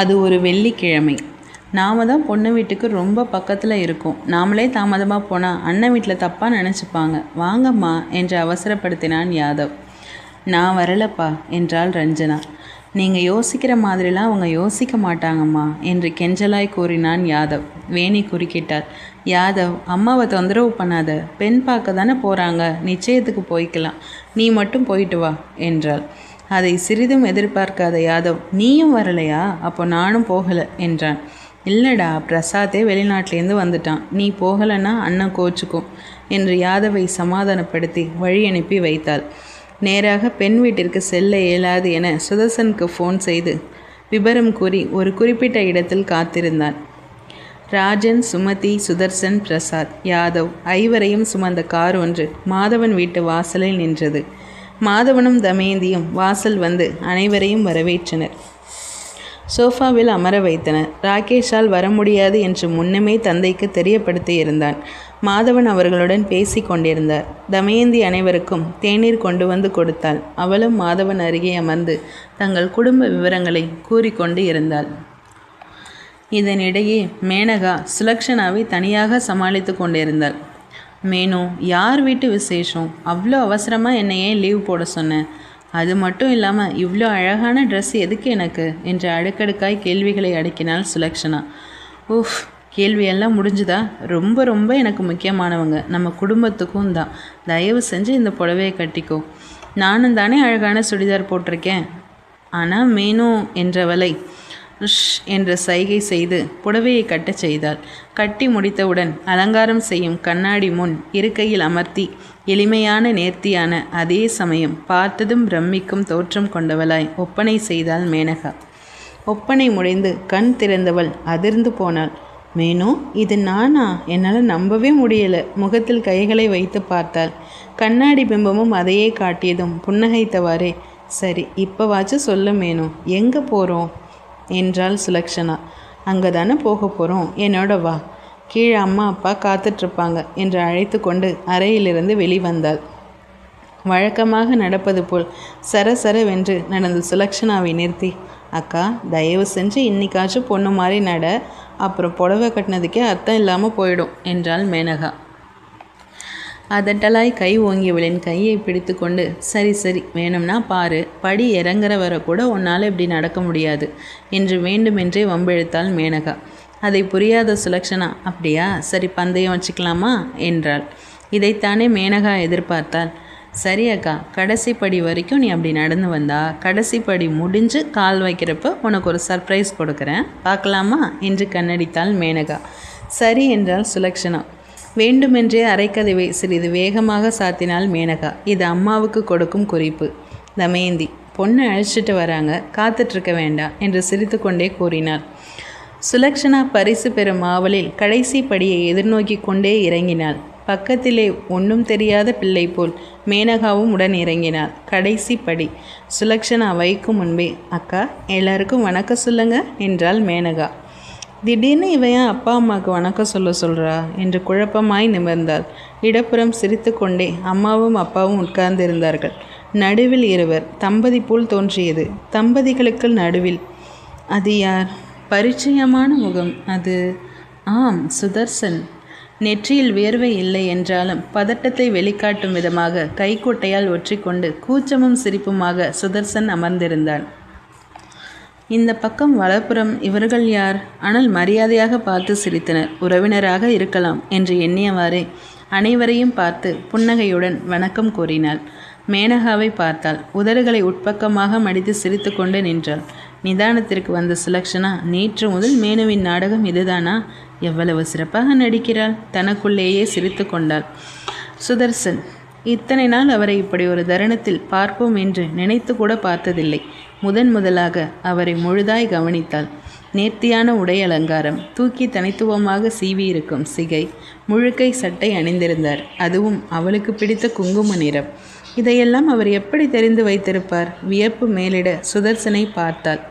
அது ஒரு வெள்ளிக்கிழமை. நாம தான் பொண்ணு வீட்டுக்கு ரொம்ப பக்கத்தில் இருக்கோம். நாமளே தாமதமாக போனால் அண்ணன் வீட்டில் தப்பாக நினச்சிப்பாங்க. வாங்கம்மா என்று அவசரப்படுத்தினான் யாதவ். நான் வரலப்பா என்றாள் ரஞ்சனா. நீங்கள் யோசிக்கிற மாதிரிலாம் அவங்க யோசிக்க மாட்டாங்கம்மா என்று கெஞ்சலாய் கூறினான் யாதவ். வேணி குறுக்கிட்டார். யாதவ் அம்மாவை தொந்தரவு பண்ணாத. பெண் பார்க்க தானே போகிறாங்க நிச்சயத்துக்கு போய்க்கலாம். நீ மட்டும் போயிட்டு வா என்றாள். அதை சிறிதும் எதிர்பார்க்காத யாதவ் நீயும் வரலையா? அப்போ நானும் போகலை என்றான். இல்லைடா பிரசாத்தே வெளிநாட்டிலேருந்து வந்துட்டான். நீ போகலைன்னா அண்ணன் கோச்சுக்கும் என்று யாதவை சமாதானப்படுத்தி வழி அனுப்பி வைத்தாள். நேராக பெண் வீட்டிற்கு செல்ல இயலாது என சுதர்சனுக்கு ஃபோன் செய்து விபரம் கூறி ஒரு குறிப்பிட்ட இடத்தில் காத்திருந்தான். ராஜன் சுமதி சுதர்சன் பிரசாத் யாதவ் ஐவரையும் சுமந்த கார் ஒன்று மாதவன் வீட்டு வாசலில் நின்றது. மாதவனும் தமயந்தியும் வாசல் வந்து அனைவரையும் வரவேற்றனர். சோஃபாவில் அமர வைத்தனர். ராகேஷால் வர முடியாது என்று முன்னமே தந்தைக்கு தெரியப்படுத்தியிருந்தான் மாதவன் அவர்களுடன் பேசி கொண்டிருந்தார். தமயந்தி அனைவருக்கும் தேநீர் கொண்டு வந்து கொடுத்தாள். அவளும் மாதவன் அருகே அமர்ந்து தங்கள் குடும்ப விவரங்களை கூறிக்கொண்டு இருந்தாள். இதனிடையே மேனகா சுலக்ஷனாவை தனியாக சமாளித்து கொண்டிருந்தாள். மேனு யார் வீட்டு விசேஷம்? அவ்வளோ அவசரமாக என்னை ஏன் லீவ் போட சொன்னேன் அது மட்டும் இல்லாமல் இவ்வளோ அழகான ட்ரெஸ் எதுக்கு எனக்கு? என்று அடுக்கடுக்காய் கேள்விகளை அடுக்கினாள் சுலக்ஷனா. உஃப் கேள்வியெல்லாம் முடிஞ்சுதா? ரொம்ப ரொம்ப எனக்கு முக்கியமானவங்க. நம்ம குடும்பத்துக்கும் தான். தயவு செஞ்சு இந்த புடவையை கட்டிக்கோ. நானும் தானே அழகான சுடிதார் போட்டிருக்கேன். ஆனால் மேனு என்றவளை ஷ் என்ற சைகை செய்து புடவையை கட்டச் செய்தாள். கட்டி முடித்தவுடன் அலங்காரம் செய்யும் கண்ணாடி முன் இருக்கையில் அமர்த்தி எளிமையான நேர்த்தியான அதே சமயம் பார்த்ததும் பிரமிக்கும் தோற்றம் கொண்டவளாய் ஒப்பனை செய்தாள் மேனகா. ஒப்பனை முடிந்து கண் திறந்தவள் அதிர்ந்து போனாள். மேனு இது நானா? என்னால் நம்பவே முடியல. முகத்தில் கைகளை வைத்து பார்த்தாள். கண்ணாடி பிம்பமும் அதையே காட்டியதும் புன்னகைத்தவாறே சரி இப்போவாச்சும் சொல்ல மேனு எங்கே போகிறோம் என்றாள் சுலக்ஷனா அங்கே தானே போக போகிறோம் என்னோட வா. கீழே அம்மா அப்பா காத்துட்ருப்பாங்க என்று அழைத்து கொண்டு அறையிலிருந்து வெளிவந்தாள். வழக்கமாக நடப்பது போல் சரசரவென்று நடந்த சுலக்ஷனாவை நிறுத்தி. அக்கா தயவு செஞ்சு இன்னைக்காச்சும் பொண்ணு மாதிரி நட. அப்புறம் புடவை கட்டினதுக்கே அர்த்தம் இல்லாமல் போயிடும் என்றாள் மேனகா. அதட்டலாய் கை ஓங்கியவளின் கையை பிடித்து கொண்டு சரி சரி வேணும்னா பாரு படி இறங்குற வர கூட உன்னால் இப்படி நடக்க முடியாது என்று வேண்டுமென்றே வம்பிழுத்தாள் மேனகா. அதை புரியாத சுலக்ஷனா? அப்படியா? சரி பந்தயம் வச்சுக்கலாமா? என்றாள். இதைத்தானே மேனகா எதிர்பார்த்தாள். சரி அக்கா கடைசி படி வரைக்கும் நீ அப்படி நடந்து வந்தா கடைசி படி முடிஞ்சு கால் வைக்கிறப்ப உனக்கு ஒரு சர்ப்ரைஸ் கொடுக்குறேன். பார்க்கலாமா? என்று கண்ணடித்தாள் மேனகா. சரி என்றாள் சுலக்ஷனா. வேண்டுமென்றே அரைக்கதவை சிறிது வேகமாக சாத்தினாள் மேனகா. இது அம்மாவுக்கு கொடுக்கும் குறிப்பு. தமயந்தி பொண்ணை அழைச்சிட்டு வராங்க. காத்துட்ருக்க வேண்டாம் என்று சிரித்துக்கொண்டே கூறினாள். சுலக்ஷனா பரிசு பெறும் ஆவலில் கடைசி படியை எதிர்நோக்கி கொண்டே இறங்கினாள். பக்கத்திலே ஒன்றும் தெரியாத பிள்ளை போல் மேனகாவும் உடன் இறங்கினாள். கடைசி படி. சுலக்ஷனா வைக்கும் முன்பே அக்கா எல்லாருக்கும் வணக்கம் சொல்லுங்க என்றாள் மேனகா. திடீர்னு இவன் ஏன் அப்பா அம்மாவுக்கு வணக்கம் சொல்ல சொல்கிறா என்று குழப்பமாய் நிமிர்ந்தாள். இடப்புறம் சிரித்துக்கொண்டே அம்மாவும் அப்பாவும் உட்கார்ந்திருந்தார்கள். நடுவில் இருவர். தம்பதி போல் தோன்றியது. தம்பதிகளுக்கு நடுவில். அது யார்? பரிச்சயமான முகம். அது ஆம் சுதர்சன். நெற்றியில் வியர்வை இல்லை என்றாலும் பதட்டத்தை வெளிக்காட்டும் விதமாக கைக்கோட்டையால் ஒற்றிக்கொண்டு கூச்சமும் சிரிப்புமாக சுதர்சன் அமர்ந்திருந்தான். இந்த பக்கம் வலப்புறம் இவர்கள் யார்? ஆனால் மரியாதையாக பார்த்து சிரித்தனர். உறவினராக இருக்கலாம் என்று எண்ணியவாறே அனைவரையும் பார்த்து புன்னகையுடன் வணக்கம் கூறினாள். மேனகாவை பார்த்தாள். உதடுகளை உட்பக்கமாக மடித்து சிரித்து கொண்டு நின்றாள். நிதானத்திற்கு வந்த சுலக்ஷனா நேற்று முதல் மேனுவின் நாடகம் இதுதானா? எவ்வளவு சிறப்பாக நடிக்கிறாள். தனக்குள்ளேயே சிரித்து கொண்டாள். சுதர்சன் இத்தனை நாள் அவரை இப்படி ஒரு தருணத்தில் பார்ப்போம் என்று நினைத்து கூட பார்த்ததில்லை. முதன் முதலாக அவரை முழுதாய் கவனித்தாள். நேர்த்தியான உடை அலங்காரம் தூக்கி தனித்துவமாக சீவியிருக்கும் சிகை முழுக்கை சட்டை அணிந்திருந்தார். அதுவும் அவளுக்கு பிடித்த குங்கும நிறம். இதையெல்லாம் அவர் எப்படி தெரிந்து வைத்திருப்பார்? வியப்பு மேலிட சுதர்சனை பார்த்தாள்.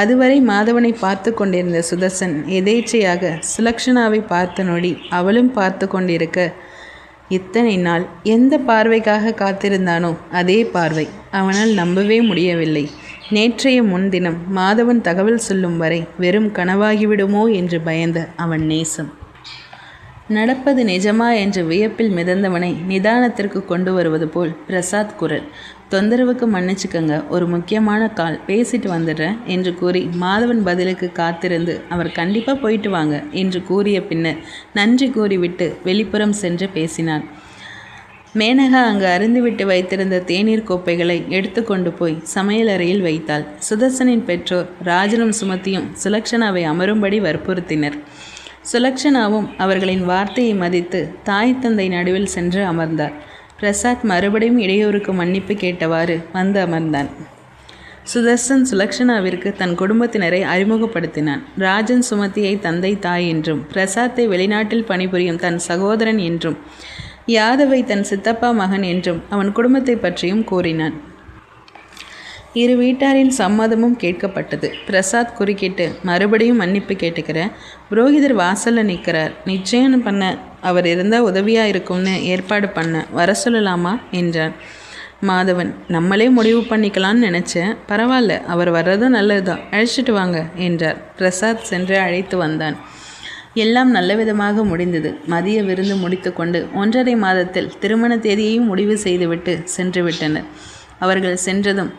அதுவரை மாதவனை பார்த்து கொண்டிருந்த சுதர்சன் எதேச்சையாக சுலக்ஷனாவை பார்த்த நொடி அவளும் பார்த்து கொண்டிருக்க இத்தனை நாள் எந்த பார்வைக்காக காத்திருந்தானோ அதே பார்வை. அவனால் நம்பவே முடியவில்லை. நேற்றைய முன்தினம் மாதவன் தகவல் சொல்லும் வரை வெறும் கனவாகிவிடுமோ என்று பயந்த அவன் நேசம். நடப்பது நிஜமா என்ற வியப்பில் மிதந்தவனை நிதானத்திற்கு கொண்டு வருவது போல் பிரசாத் குரல். தொந்தரவுக்கு மன்னிச்சுக்கங்க ஒரு முக்கியமான கால் பேசிட்டு வந்துடுறேன் என்று கூறி மாதவன் பதிலுக்கு காத்திருந்து அவர் கண்டிப்பாக போயிட்டு வாங்க என்று கூறிய பின்னர் நன்றி கூறிவிட்டு வெளிப்புறம் சென்று பேசினான். மேனகா அங்கு அருந்துவிட்டு வைத்திருந்த தேநீர் கோப்பைகளை எடுத்துக்கொண்டு போய் சமையலறையில் வைத்தாள். சுதர்சனின் பெற்றோர் ராஜனும் சுமத்தியும் சுலக்ஷனாவை அமரும்படி வற்புறுத்தினர். சுலக்ஷனாவும் அவர்களின் வார்த்தையை மதித்து தாய் தந்தை நடுவில் சென்று அமர்ந்தார். பிரசாத் மறுபடியும் இடையூறுக்கு மன்னிப்பு கேட்டவாறு வந்து அமர்ந்தான். சுதர்சன் சுலக்ஷனாவிற்கு தன் குடும்பத்தினரை அறிமுகப்படுத்தினான். ராஜன் சுமதியை தந்தை தாய் என்றும் பிரசாத்தை வெளிநாட்டில் பணிபுரியும் தன் சகோதரன் என்றும் யாதவை தன் சித்தப்பா மகன் என்றும் அவன் குடும்பத்தை பற்றியும் கூறினான். இரு வீட்டாரின் சம்மதமும் கேட்கப்பட்டது. பிரசாத் குறுக்கிட்டு மறுபடியும் மன்னிப்பு கேட்டுக்கிற புரோகிதர் வாசலில் நிற்கிறார். நிச்சயம் பண்ண அவர் இருந்தால் உதவியாக இருக்கும்னு ஏற்பாடு பண்ண வர சொல்லலாமா? என்றான். மாதவன் நம்மளே முடிவு பண்ணிக்கலான்னு நினச்சேன் பரவாயில்ல அவர் வர்றதும் நல்லதுதான் அழைச்சிட்டு வாங்க என்றார். பிரசாத் சென்று அழைத்து வந்தான். எல்லாம் நல்ல விதமாக முடிந்தது. மதிய விருந்து முடித்துக்கொண்டு ஒன்றரை மாதத்தில் திருமண தேதியையும் முடிவு செய்துவிட்டு சென்று விட்டனர் அவர்கள் சென்றதும்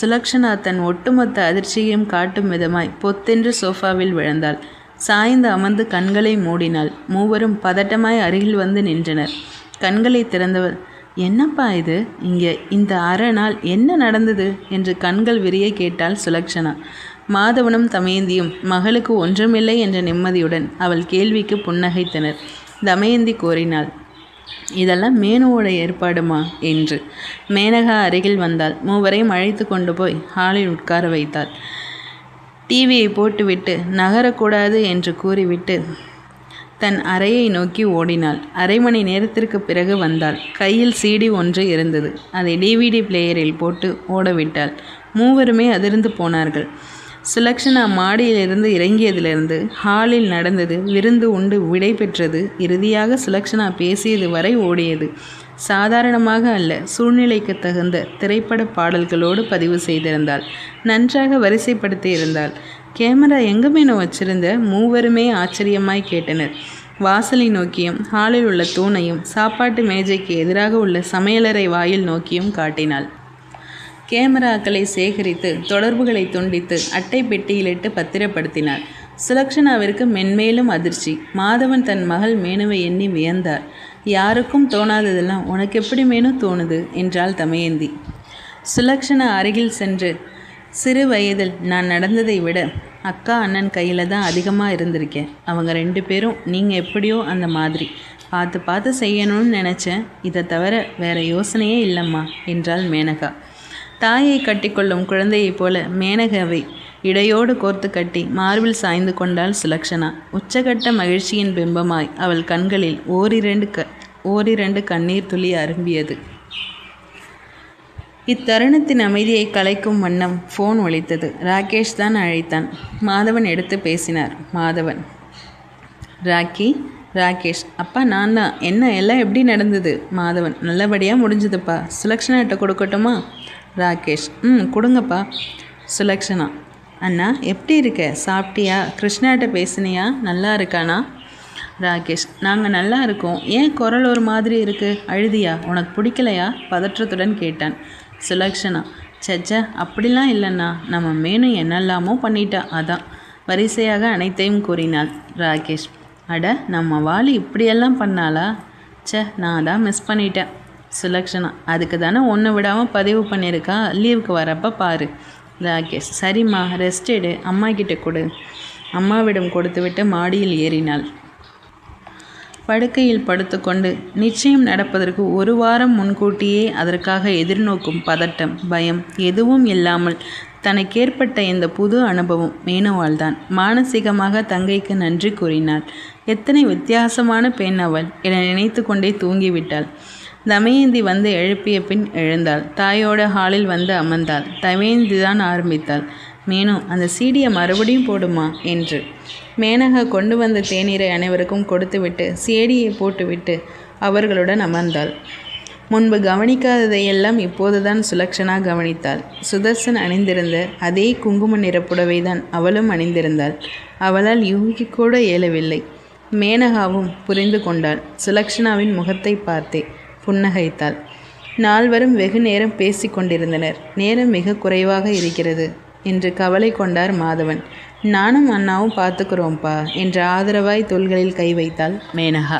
சுலக்ஷனா தன் ஒட்டுமொத்த அதிர்ச்சியையும் காட்டும் விதமாய் பொத்தென்று சோஃபாவில் விழுந்தாள். சாய்ந்து அமர்ந்து கண்களை மூடினாள். மூவரும் பதட்டமாய் அருகில் வந்து நின்றனர். கண்களை திறந்தவர் என்னப்பா இது? இங்கே இந்த அரை நாள் என்ன நடந்தது? என்று கண்கள் விரிய கேட்டாள் சுலக்ஷனா. மாதவனும் தமயந்தியும் மகளுக்கு ஒன்றுமில்லை என்ற நிம்மதியுடன் அவள் கேள்விக்கு புன்னகைத்தனர். தமயந்தி கோரினாள் இதெல்லாம் மேனுவோட ஏற்பாடுமா? என்று. மேனகா அருகில் வந்தால் மூவரையும் அழைத்து கொண்டு போய் ஹாலில் உட்கார வைத்தாள். டிவியை போட்டுவிட்டு நகரக்கூடாது என்று கூறிவிட்டு தன் அறையை நோக்கி ஓடினாள். அரை மணி நேரத்திற்கு பிறகு வந்தாள். கையில் சிடி ஒன்று இருந்தது. அதை டிவிடி பிளேயரில் போட்டு ஓடவிட்டாள் மூவருமே அதிர்ந்து போனார்கள். சுலக்ஷனா மாடியிலிருந்து இறங்கியதிலிருந்து ஹாலில் நடந்தது. விருந்து உண்டு விடை பெற்றது. இறுதியாக சுலக்ஷனா பேசியது வரை ஓடியது. சாதாரணமாக அல்ல சூழ்நிலைக்கு தகுந்த திரைப்பட பாடல்களோடு பதிவு செய்திருந்தாள். நன்றாக வரிசைப்படுத்தி இருந்தாள். கேமரா எங்குமே மேனோ வச்சிருந்த மூவருமே ஆச்சரியமாய் கேட்டனர். வாசலை நோக்கியும் ஹாலில் உள்ள தூணையும் சாப்பாட்டு மேஜைக்கு எதிராக உள்ள சமையலறை வாயில் நோக்கியும் காட்டினாள். கேமராக்களை சேகரித்து தொடர்புகளை துண்டித்து அட்டை பெட்டியிலிட்டு பத்திரப்படுத்தினார். சுலக்ஷனாவிற்கு மென்மேலும் அதிர்ச்சி. மாதவன் தன் மகள் மேனுவை எண்ணி வியந்தார். யாருக்கும் தோணாததெல்லாம் உனக்கு எப்படி மேனு தோணுது? என்றாள் தமயந்தி. சுலக்ஷனா அருகில் சென்று சிறு வயதில் நான் நடந்ததை விட அக்கா அண்ணன் கையில் தான் அதிகமாக இருந்திருக்கேன். அவங்க ரெண்டு பேரும் நீங்கள் எப்படியோ அந்த மாதிரி. பார்த்து பார்த்து செய்யணும்னு நினச்சேன். இதை தவிர வேறு யோசனையே இல்லைம்மா என்றாள் மேனகா. தாயை கட்டிக்கொள்ளும் குழந்தையைப் போல மேனகாவை இடையோடு கோர்த்து கட்டி மார்பில் சாய்ந்து கொண்டாள் சுலக்ஷனா. உச்சகட்ட மகிழ்ச்சியின் பிம்பமாய் அவள் கண்களில் ஓரிரண்டு க ஓரிரண்டு கண்ணீர் துளி அரும்பியது. இத்தருணத்தின் அமைதியை கலைக்கும் வண்ணம் ஃபோன் ஒழித்தது ராகேஷ் தான் அழைத்தான். மாதவன் எடுத்து பேசினார். மாதவன் ராக்கி ராகேஷ் அப்பா நான் தான். என்ன எல்லாம் எப்படி நடந்தது? மாதவன் நல்லபடியாக முடிஞ்சதுப்பா. சுலக்ஷனாட்ட கொடுக்கட்டுமா? ராகேஷ் ம் கொடுங்கப்பா. சுலக்ஷனா அண்ணா எப்படி இருக்க? சாப்பிட்டியா? கிருஷ்ணாட்ட பேசுனியா? நல்லா இருக்கானா? ராகேஷ் நாங்கள் நல்லா இருக்கோம். ஏன் குரல் ஒரு மாதிரி இருக்குது அழுதியா? உனக்கு பிடிக்கலையா? பதற்றத்துடன் கேட்டான். சுலக்ஷனா சச்சா அப்படிலாம் இல்லைண்ணா. நம்ம மேனு என்னெல்லாமோ பண்ணிட்டா. அதான். வரிசையாக அனைத்தையும் கூறினாள் ராகேஷ். அட நம்ம வாலி இப்படியெல்லாம் பண்ணாளா? சே நான் தான் மிஸ் பண்ணிட்டேன். சுலக்ஷனா அதுக்கு தானே ஒன்று விடாமல் பதிவு பண்ணியிருக்கா? லீவுக்கு வரப்போ பாரு. ராகேஷ் சரிம்மா ரெஸ்ட் எடு. அம்மா கிட்ட கொடு. அம்மாவிடம் கொடுத்துவிட்டு மாடியில் ஏறினாள். படுக்கையில் படுத்துக்கொண்டு நிச்சயம் நடப்பதற்கு ஒரு வாரம் முன்கூட்டியே அதற்காக எதிர்நோக்கும் பதட்டம் பயம் எதுவும் இல்லாமல் தனக்கு ஏற்பட்ட இந்த புது அனுபவம் மேனவாள்தான் மானசீகமாக தங்கைக்கு நன்றி கூறினாள். எத்தனை வித்தியாசமான பெண் அவள் என நினைத்து கொண்டே தூங்கிவிட்டாள். தமயந்தி வந்து எழுப்பிய பின் எழுந்தாள். தாயோட ஹாலில் வந்து அமர்ந்தாள். தமயந்தி தான் ஆரம்பித்தாள். மேனு அந்த சீடியை மறுபடியும் போடுமா? என்று. மேனகா கொண்டு வந்த தேநீரை அனைவருக்கும் கொடுத்துவிட்டு சேடியை போட்டுவிட்டு அவர்களுடன் அமர்ந்தாள். முன்பு கவனிக்காததையெல்லாம் இப்போதுதான் சுலக்ஷனா கவனித்தாள். சுதர்சன் அணிந்திருந்த அதே குங்கும நிற புடவைதான் அவளும் அணிந்திருந்தாள். அவளால் யூகிக்கூட இயலவில்லை. மேனகாவும் புரிந்து கொண்டாள். சுலக்ஷனாவின் முகத்தை பார்த்தே புன்னகைத்தாள். நால்வரும் வெகு நேரம் பேசி கொண்டிருந்தனர். நேரம் மிக குறைவாக இருக்கிறது என்று கவலை கொண்டார் மாதவன். நானும் அண்ணாவும் பார்த்துக்கிறோம்ப்பா என்று ஆதரவாய் தோள்களில் கை வைத்தாள் மேனகா.